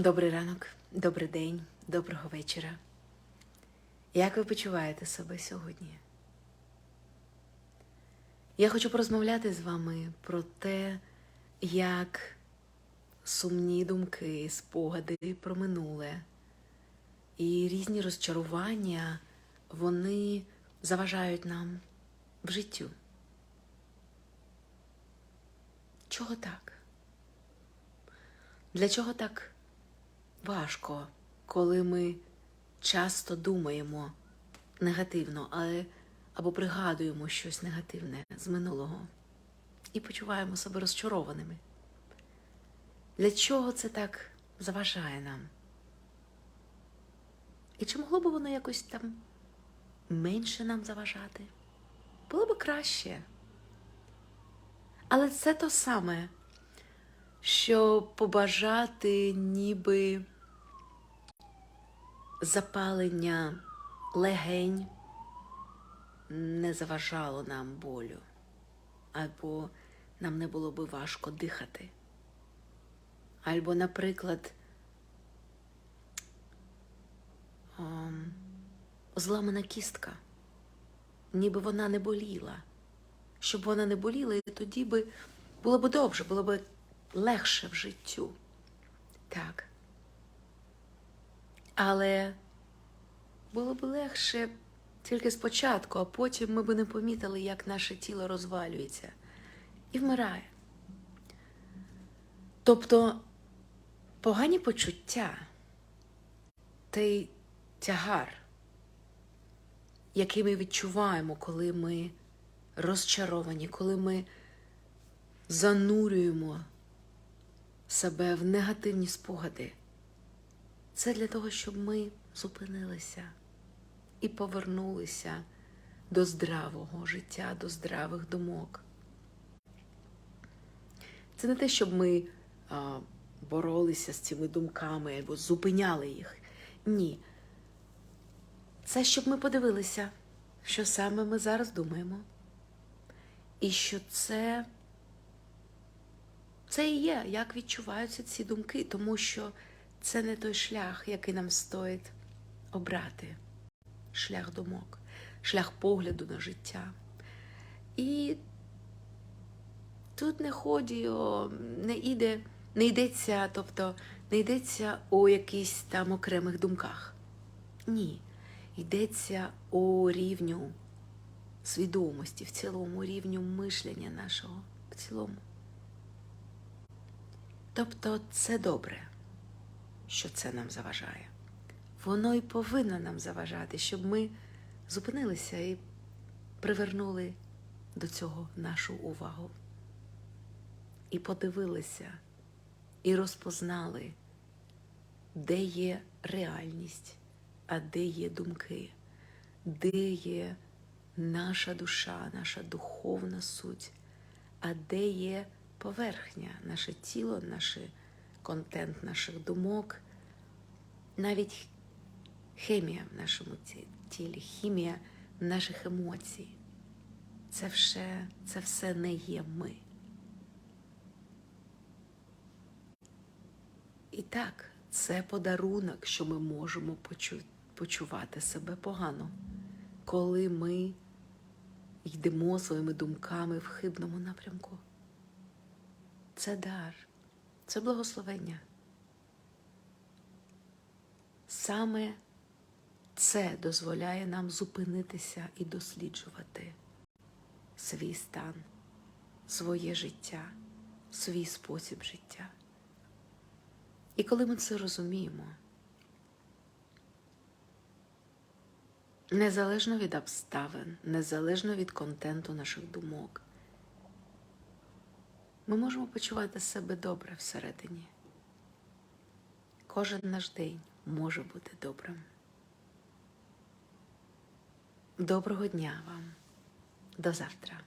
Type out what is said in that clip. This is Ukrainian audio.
Добрий ранок, добрий день, доброго вечора. Як ви почуваєте себе сьогодні? Я хочу порозмовляти з вами про те, як сумні думки, спогади про минуле і різні розчарування вони заважають нам в життю. Чого так? Для чого так важко, коли ми часто думаємо негативно, але або пригадуємо щось негативне з минулого і почуваємо себе розчарованими? Для чого це так заважає нам? І чи могло б воно якось там менше нам заважати? Було б краще. Але це то саме, що побажати ніби запалення легень не заважало нам болю, або нам не було би важко дихати. Або, наприклад, ем, зламана кістка, ніби вона не боліла. Щоб вона не боліла, і тоді би було б добре, було б легше в життю. Так. Але було б легше тільки спочатку, а потім ми б не помітили, як наше тіло розвалюється і вмирає. Тобто погані почуття той тягар, який ми відчуваємо, коли ми розчаровані, коли ми занурюємо себе в негативні спогади. Це для того, щоб ми зупинилися і повернулися до здравого життя, до здравих думок. Це не те, щоб ми а, боролися з цими думками або зупиняли їх. Ні. Це щоб ми подивилися, що саме ми зараз думаємо. І що це, це і є, як відчуваються ці думки, тому що це не той шлях, який нам стоїть обрати. Шлях думок, шлях погляду на життя. І тут не ході, о, не йде, не йдеться, тобто не йдеться у якихось там окремих думках. Ні. Йдеться у рівню свідомості, в цілому рівню мишлення нашого в цілому. Тобто це добре, що це нам заважає. Воно і повинно нам заважати, щоб ми зупинилися і привернули до цього нашу увагу. І подивилися, і розпознали, де є реальність, а де є думки, де є наша душа, наша духовна суть, а де є поверхня, наше тіло, наш контент наших думок, навіть хемія в нашому тілі, хімія наших емоцій. Це все, це все не є ми. І так, це подарунок, що ми можемо почу, почувати себе погано, коли ми йдемо своїми думками в хибному напрямку. Це дар, це благословення. Саме це дозволяє нам зупинитися і досліджувати свій стан, своє життя, свій спосіб життя. І коли ми це розуміємо, незалежно від обставин, незалежно від контенту наших думок, ми можемо почувати себе добре всередині. Кожен наш день може бути добрим. Доброго дня вам. До завтра.